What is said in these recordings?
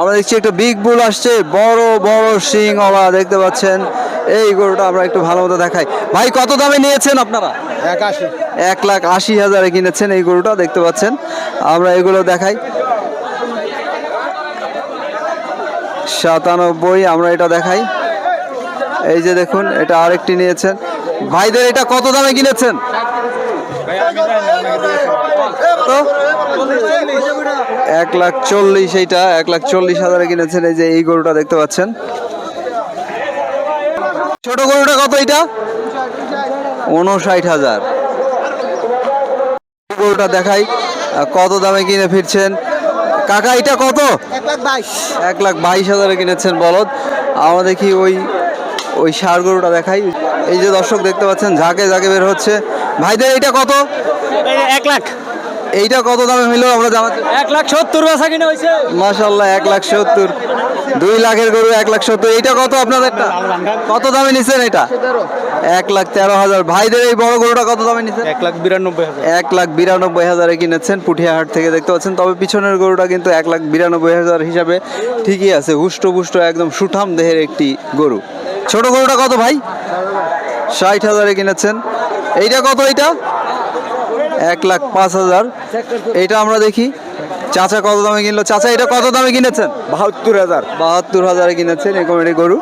আমরা দেখছি একটা বিগ বুল আসছে বড় বড় শিং ওলা দেখতে পাচ্ছেন। এই গরুটা আমরা একটু ভালো মতো দেখাই। ভাই কত দামে নিয়েছেন আপনারা? একাশি। এক লাখ আশি হাজারে কিনেছেন এই গরুটা দেখতে পাচ্ছেন। আমরা এগুলো দেখাই। সাতানব্বই আমরা এটা দেখাই। এই যে দেখুন এটা আরেকটি নিয়েছেন। ভাইদের এটা কত দামে কিনেছেন? তো এক লাখ চল্লিশ এইটা, এক লাখ চল্লিশ হাজারে কিনেছেন এই যে এই গরুটা, দেখতে পাচ্ছেন। ছোট গরুটা কত এটা উনষাট হাজার। গরুটা দেখাই কত দামে কিনে ফিরছেন? কাকা এটা কত? এক লাখ বাইশ হাজারে কিনেছেন বলদ। আমরা দেখি ওই ওই সার গরুটা দেখাই। এই যে দর্শক দেখতে পাচ্ছেন, ঝাঁকে ঝাঁকে বের হচ্ছে। ভাইদের এটা কত? এক লাখ। এইটা কত দামে হইল আমরা জানাচ্ছি এক লাখ সত্তর বেচা কিনে হয়েছে মাশাল্লাহ এক লাখ সত্তর। দুই লাখের গরু এক লাখ সত্তর। এইটা কত আপনাদের কত দামে নিছেন এটা? এক লাখ তেরো হাজার। ভাইদের এই বড় গরুটা কত দামে নিছেন? এক লাখ বিরানব্বই হাজার। এক লাখ বিরানব্বই হাজারে কিনেছেন পুঠিয়াহাট থেকে দেখতে পাচ্ছেন। তবে পিছনের গরুটা কিন্তু এক লাখ বিরানব্বই হাজার হিসাবে ঠিকই আছে। হুষ্ট পুষ্ট একদম সুঠাম দেহের একটি গরু। ছোট গরুটা কত ভাই? ষাট হাজারে কিনেছেন। এইটা কত এইটা এক লাখ পাঁচ হাজার। এটা আমরা দেখি। চাচা কত দামে কিনলো? চাচা এটা কত দামে কিনেছেন? বাহাত্তর হাজার। বাহাত্তর হাজারে কিনেছেন এরকম একটি গরু।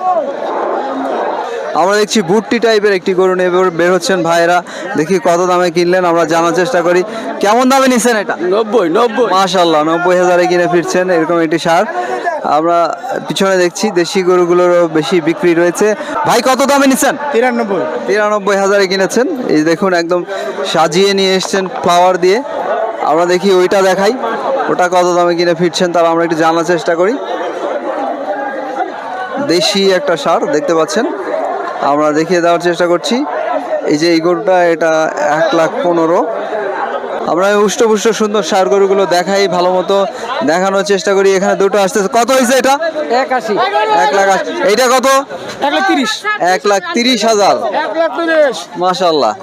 আমরা দেখছি বুট্টি টাইপের একটি গরু নিয়ে বের- হচ্ছেন ভাইয়েরা। দেখি কত দামে কিনলেন আমরা জানার চেষ্টা করি। কেমন দামে নিচ্ছেন এটা? নব্বই নব্বই। মাশাল্লাহ নব্বই হাজারে কিনে ফিরছেন এরকম একটি সার। আমরা পিছনে দেখছি দেশি গরুগুলোরও বেশি বিক্রি রয়েছে। ভাই কত দামে নিচ্ছেন? তিরানব্বই। তিরানব্বই হাজারে কিনেছেন। এই দেখুন একদম সাজিয়ে নিয়ে এসছেন ফ্লাওয়ার দিয়ে। আমরা দেখি ওইটা দেখাই। ওটা কত দামে কিনে ফিরছেন তারা আমরা একটু জানার চেষ্টা করি। দেশি একটা সার দেখতে পাচ্ছেন? আমরা দেখিয়ে দেওয়ার চেষ্টা করছি। এই যে এই গরুটা এটা এক লাখ পনেরো। আমরা উষ্টপুষ্ট সুন্দর সার গরুগুলো দেখাই ভালো মতো দেখানোর চেষ্টা করি। এখানে দুটো আসতেছে। কত হয়েছে এটা? এক লাখ আশি। এইটা কত? এক লাখ তিরিশ। এক লাখ তিরিশ হাজার। লাখ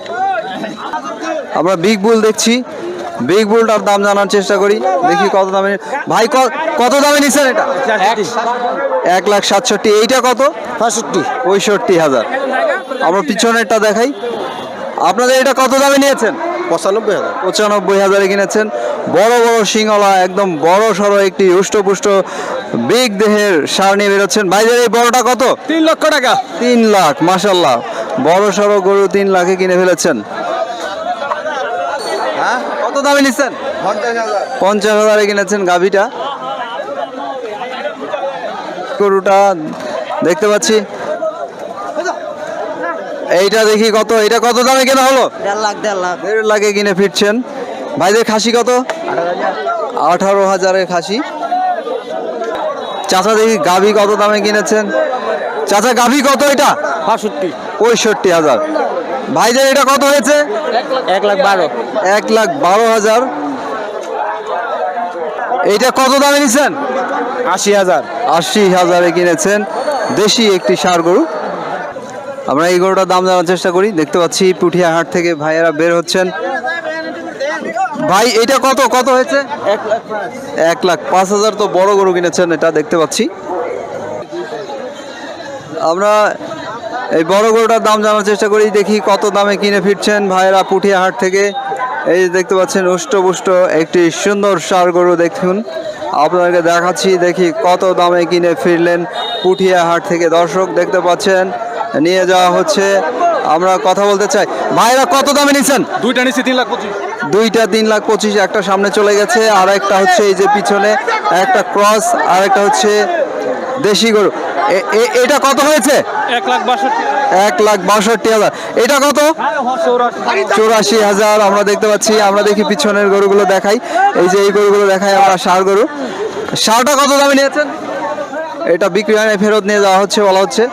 আমরা বিগ বুল দেখছি। বিগ বুলটার দাম জানার চেষ্টা করি। দেখি কত দামে। ভাই ক- কত দামে নিছেন এটা? এক লাখ সাতষট্টি। এইটা কত? পঁয়ষট্টি। পঁয়ষট্টি হাজার। আমরা পিছনেরটা দেখাই। আপনাদের এটা কত দামে নিয়েছেন? পঁচানব্বই হাজার। পঁচানব্বই হাজারে কিনেছেন। বড় বড় সিংহলা একদম বড় সড়ো একটি হুষ্টপুষ্ট বিগ দেহের সার নিয়ে বেরোচ্ছেন। ভাইদের এই বড়টা কত? তিন লক্ষ টাকা। তিন লাখ মাসাল্লাহ বড় সড়ো গরু তিন লাখে কিনে ফেলেছেন। হ্যাঁ? কত দামে নিচ্ছেন? পঞ্চাশ হাজারে কিনেছেন গাভিটা। গরুটা দেখতে পাচ্ছি। এইটা দেখি কত এটা কত দামে কেনা হলো? দেড় লাখ দেড় লাখ। দেড় লাখে কিনে ফিরছেন। ভাইদের খাসি কত? আঠারো হাজারের খাসি। চাচা দেখি গাভি কত দামে কিনেছেন? চাচা গাভি কত এটা? বাষট্টি পঁয়ষট্টি হাজার। ভাইদের এটা কত হয়েছে? এক লাখ বারো। এক লাখ বারো হাজার। এইটা কত দামে নিছেন? আশি হাজার। আশি হাজারে কিনেছেন। দেশি একটি সার গরু। আমরা এই গরুটার দাম জানার চেষ্টা করি। দেখতে পাচ্ছি পুঠিয়া হাট থেকে ভাইয়েরা বের হচ্ছেন। ভাই এটা কত? কত হয়েছে? এক লাখ পাঁচ। হাজার তো বড় গরু কিনেছেন এটা দেখতে পাচ্ছি। আমরা এই বড় গরুটার দাম জানার চেষ্টা করি দেখি কত দামে কিনে ফিরছেন ভাইয়েরা পুঠিয়া হাট থেকে। এই যে দেখতে পাচ্ছেন উষ্টপুষ্ট একটি সুন্দর সার গরু দেখুন। আপনাদেরকে দেখাচ্ছি দেখি কত দামে কিনে ফিরলেন পুঠিয়া হাট থেকে। দর্শক দেখতে পাচ্ছেন নিয়ে যাওয়া হচ্ছে। আমরা কথা বলতে চাই। ভাইরা কত দামে নিচ্ছেন দুইটা নিচ্ছি তিন লাখ পঁচিশ। দুইটা তিন লাখ পঁচিশ একটা সামনে চলে গেছে আর একটা হচ্ছে এই যে পিছনে একটা ক্রস আর একটা হচ্ছে দেশি গরু। এটা কত হয়েছে? এক লাখ বাষট্টি এক লাখ বাষট্টি হাজার। এটা কত? চৌরাশি হাজার আমরা দেখতে পাচ্ছি। আমরা দেখি পিছনের গরুগুলো দেখাই। এই যে এই গরুগুলো দেখাই আমরা সার গরু। সারটা কত দামে নিয়েছেন? এটা বিক্রি হয় ফেরত নিয়ে যাওয়া হচ্ছে বলা হচ্ছে।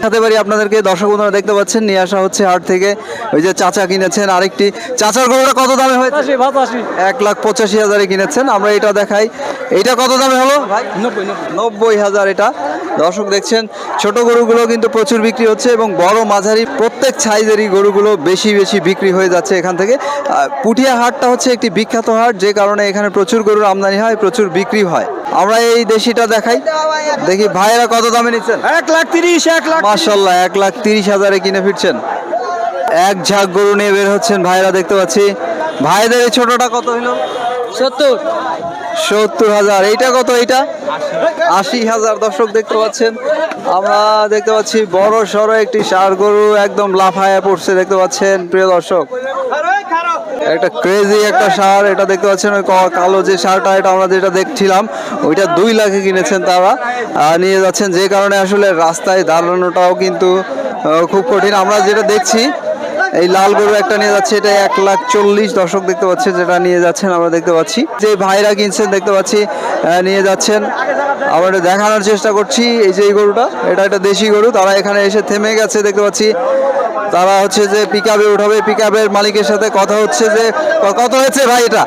দেখাতে পারি আপনাদেরকে দর্শক বন্ধুরা দেখতে পাচ্ছেন নিয়ে আসা হচ্ছে হাট থেকে। ওই যে চাচা কিনেছেন আরেকটি। চাচার গরুটা কত দামে হয়েছে? এক লাখ পঁচাশি হাজারে কিনেছেন। আমরা এটা দেখাই। এটা কত দামে হলো? নব্বই হাজার এটা। দর্শক দেখছেন ছোট গরুগুলো কিন্তু প্রচুর বিক্রি হচ্ছে এবং বড় মাঝারি প্রত্যেক সাইজেরই গরুগুলো বেশি বেশি বিক্রি হয়ে যাচ্ছে এখান থেকে। পুঠিয়া হাটটা হচ্ছে একটি বিখ্যাত হাট যে কারণে এখানে প্রচুর গরুর আমদানি হয় প্রচুর বিক্রি হয়। আমরা এই দেশিটা দেখাই। দেখি ভাইয়েরা কত দামে নিচ্ছেন? এক লাখ তিরিশ এক লাখ মার্শাল্লাহ এক লাখ তিরিশ হাজারে কিনে ফিরছেন। এক ঝাঁক গরু নিয়ে বের হচ্ছেন ভাইরা দেখতে পাচ্ছি। ভাইদের এই ছোটটা কত হলো? সত্তর। সত্তর হাজার। এইটা কত এইটা? আশি হাজার দর্শক দেখতে পাচ্ছেন। আমরা দেখতে পাচ্ছি বড় সড়ো একটি সার গরু একদম লাফায়া পড়ছে দেখতে পাচ্ছেন, প্রিয় দর্শক। একটা ক্রেজি একটা সার এটা দেখতে পাচ্ছেন ওই কালো যে সারটা এটা আমরা যেটা দেখছিলাম, ওইটা দুই লাখে কিনেছেন তারা। নিয়ে যাচ্ছেন যে কারণে আসলে রাস্তায় দাঁড়ানোটাও কিন্তু খুব কঠিন। আমরা যেটা দেখছি এই লাল গরু একটা নিয়ে যাচ্ছে, এটা এক লাখ চল্লিশ দর্শক দেখতে পাচ্ছেন যেটা নিয়ে যাচ্ছেন আমরা দেখতে পাচ্ছি। যে ভাইরা কিনছেন দেখতে পাচ্ছি নিয়ে যাচ্ছেন। আমরা এটা দেখানোর চেষ্টা করছি, এই যে এই গরুটা, এটা একটা দেশি গরু, তারা এখানে এসে থেমে গেছে দেখতে পাচ্ছি। তারা হচ্ছে যে পিক আপে উঠাবে পিক আপের মালিকের সাথে কথা হচ্ছে যে কত হয়েছে ভাই এটা?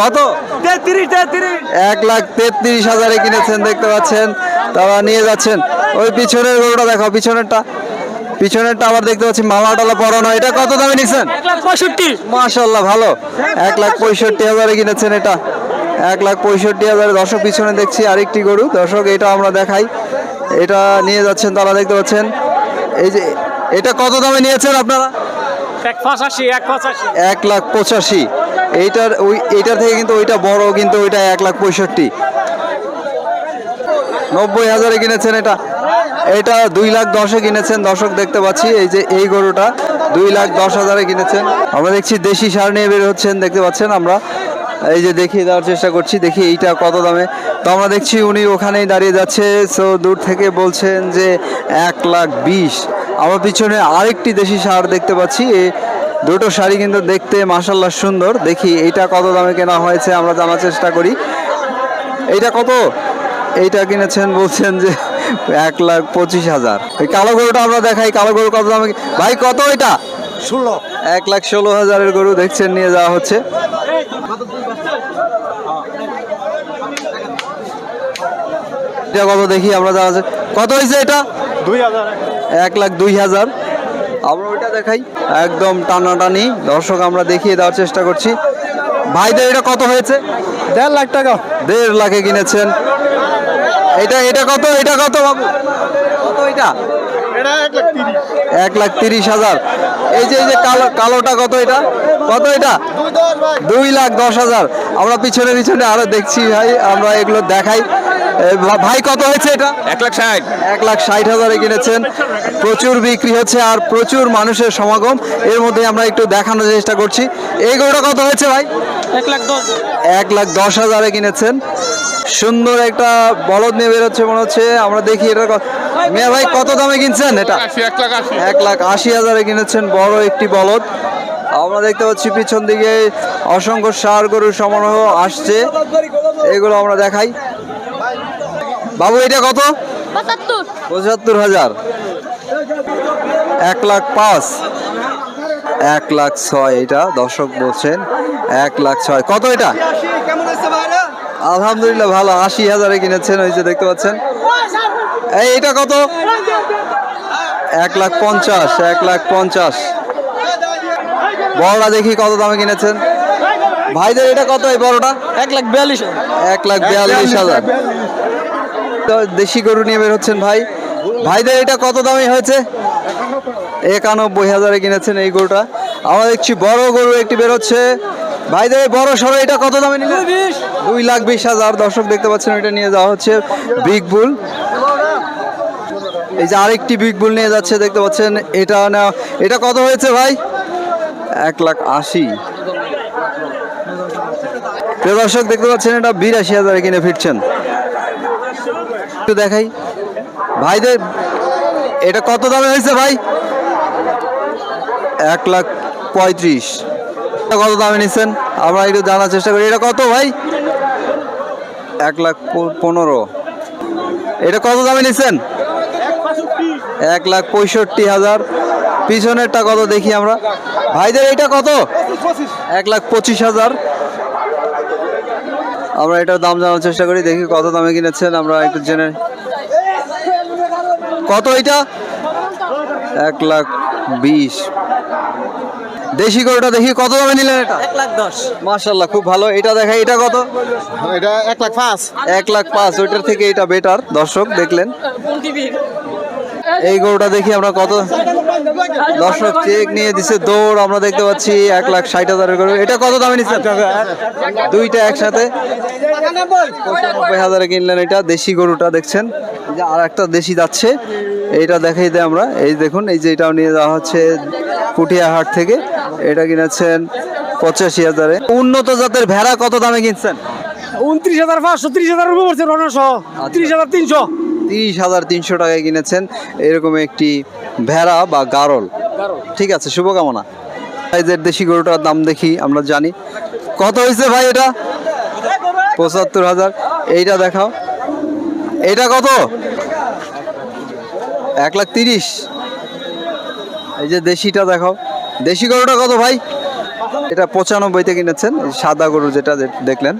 কত? এক লাখ তেত্রিশ হাজারে কিনেছেন দেখতে পাচ্ছেন, তারা নিয়ে যাচ্ছেন। ওই পিছনের গরুটা দেখো পিছনেরটা। পিছনেরটা আবার দেখতে পাচ্ছি মালা টালা পরানো। এটা কত দামে নিচ্ছেন? মাশাল্লাহ ভালো। এক লাখ পঁয়ষট্টি হাজারে কিনেছেন এটা। এক লাখ পঁয়ষট্টি হাজারে দর্শক পিছনে দেখছি আরেকটি গরু। দর্শক এটা আমরা দেখাই। এটা নিয়ে যাচ্ছেন তারা দেখতে পাচ্ছেন। এই যে এটা কত দামে নিয়েছেন আপনারা? এক লাখ পঁচাশি। এইটার ওই এইটার থেকে কিন্তু ওইটা বড় কিন্তু ওইটা এক লাখ পঁয়ষট্টি। নব্বই হাজারে কিনেছেন এটা। এটা দুই লাখ দশে কিনেছেন। দর্শক দেখতে পাচ্ছি, এই যে এই গরুটা দুই লাখ দশ হাজারে কিনেছেন। আমরা দেখছি দেশি সার নিয়ে বের হচ্ছেন, দেখতে পাচ্ছেন আমরা। এই যে দেখিয়ে দেওয়ার চেষ্টা করছি, দেখি এইটা কত দামে। তো আমরা দেখছি উনি ওখানেই দাঁড়িয়ে যাচ্ছে। সো দূর থেকে বলছেন যে এক লাখ বিশ। আমার পিছনে আরেকটি দেশি সার দেখতে পাচ্ছি। দুটো শাড়ি কিন্তু দেখতে মাসাল্লাহ সুন্দর। দেখি এইটা কত দামে কেনা হয়েছে, আমরা জানার চেষ্টা করি। এইটা কত? এইটা কিনেছেন, বলছেন যে এক লাখ পঁচিশ হাজার। এই কালো গরুটা আমরা দেখাই কালো গরু কত দাম ভাই কত এটা? ষোলো। এক লাখ ষোলো হাজারের গরু দেখছেন নিয়ে যাওয়া হচ্ছে। এটা কত দেখি আমরা জানা আছে কত হয়েছে এটা? দুই হাজার। এক লাখ দুই হাজার। আমরা ওইটা দেখাই। একদম টানাটানি দর্শক আমরা দেখিয়ে দেওয়ার চেষ্টা করছি। ভাইদের এটা কত হয়েছে? দেড় লাখ টাকা। দেড় লাখে কিনেছেন। এটা এটা কত এটা কত বাবু? কত এটা? এটা এক লাখ তিরিশ। হাজার। এই যে এই যে কালো কালোটা কত এটা? কত এটা? দুই লাখ দশ হাজার। আমরা পিছনে পিছনে আরও দেখছি ভাই আমরা এগুলো দেখাই। ভাই কত হয়েছে এটা? এক লাখ ষাট। এক লাখ ষাট হাজারে কিনেছেন। প্রচুর বিক্রি হচ্ছে আর প্রচুর মানুষের সমাগম। এর মধ্যে আমরা একটু দেখানোর চেষ্টা করছি। এই গরুটা কত হয়েছে ভাই? এক লাখ দশ। এক লাখ দশ হাজারে কিনেছেন। সুন্দর একটা বলদ নিয়ে বেরোচ্ছে মনে হচ্ছে। আমরা দেখি এটা মিয়া ভাই কত দামে কিনছেন এটা? এক লাখ আশি। হাজারে কিনেছেন বড় একটি বলদ। আমরা দেখতে পাচ্ছি পিছন দিকে অসংখ্য সার গরুর সমারোহ আসছে। এগুলো আমরা দেখাই। বাবু এটা কত? পঁচাত্তর হাজার। এক লাখ পাঁচ। এক লাখ ছয় এটা দর্শক বলছেন। এক লাখ ছয়। কত এটা? আলহামদুলিল্লাহ ভালো আশি হাজারে কিনেছেন ওই যে দেখতে পাচ্ছেন। এই এটা কত? এক লাখ পঞ্চাশ এক লাখ পঞ্চাশ। বড়টা দেখি কত দামে কিনেছেন। ভাইদের এটা কত এই বড়টা? এক লাখ বিয়াল্লিশ এক লাখ বিয়াল্লিশ হাজার। তো দেশি গরু নিয়ে বের হচ্ছেন ভাই। ভাইদের এটা কত দামে হয়েছে? একানব্বই হাজারে কিনেছেন এই গরুটা। আমরা দেখছি বড় গরু একটি বেরোচ্ছে ভাইদের বড় সড়ো এটা কত দামে নিলেন দুই লাখ বিশ। হাজার। দর্শক দেখতে পাচ্ছেন এটা নিয়ে যাওয়া হচ্ছে বিগ বুল এই যে আরেকটি বিগ বুল নিয়ে যাচ্ছে দেখতে পাচ্ছেন এটা নেওয়া এটা কত হয়েছে ভাই? এক লাখ আশি। দর্শক দেখতে পাচ্ছেন এটা বিরাশি হাজারে কিনে ফিরছেন। একটু দেখাই। ভাইদের এটা কত দামে হয়েছে ভাই? এক লাখ পঁয়ত্রিশ। কত দামে নিচ্ছেন আমরা একটু জানার চেষ্টা করি। এটা কত ভাই? এক লাখ পনেরো। এটা কত দামে নিচ্ছেন এক লাখ পঁয়ষট্টি হাজার। পিছনেরটা কত দেখি আমরা? ভাইদের এটা কত? এক লাখ পঁচিশ হাজার। আমরা এটার দাম জানার চেষ্টা করি দেখি কত দামে কিনেছেন। আমরা একটু জেনে কত এটা এক লাখ বিশ। দেশি গরুটা দেখি কত দামে নিলেন এটা? এক লাখ দশ। মাশাল্লাহ খুব ভালো। এটা দেখাই এটা কত? এটা এক লাখ পাঁচ। এক লাখ পাঁচ ওইটার থেকে এটা বেটার দর্শক দেখলেন। এই গরুটা দেখি আমরা কত দর্শক চেক নিয়ে দিছে দৌড় আমরা দেখতে পাচ্ছি এক লাখ ষাট হাজারের গরু। এটা কত দামে নিচ্ছেন দুইটা একসাথে। পঁচানব্বই হাজারে কিনলেন এটা দেশি গরুটা দেখছেন। যে আর একটা দেশি যাচ্ছে। এইটা দেখাই দেয় আমরা। এই দেখুন এই যে এটাও নিয়ে যাওয়া হচ্ছে পুঠিয়া হাট থেকে। এটা কিনেছেন পঁচাশি হাজারে। উন্নত জাতের ভেড়া কত দামে কিনছেন? উনত্রিশ হাজার পাঁচশো ত্রিশ হাজার উপর পড়ছে রনশো ত্রিশ হাজার তিনশো। তিরিশ হাজার তিনশো টাকায় কিনেছেন এরকম একটি ভেড়া বা গারল। ঠিক আছে শুভকামনা। সাইজের দেশি গরুটার দাম দেখি আমরা জানি। কত হয়েছে ভাই এটা? পঁচাত্তর হাজার। এইটা দেখাও। এটা কত? এক লাখ তিরিশ। এই যে দেশিটা দেখাও। দেশি গরুটা কত ভাই? এটা পঁচানব্বইতে কিনেছেন সাদা গরু যেটা দেখলেন।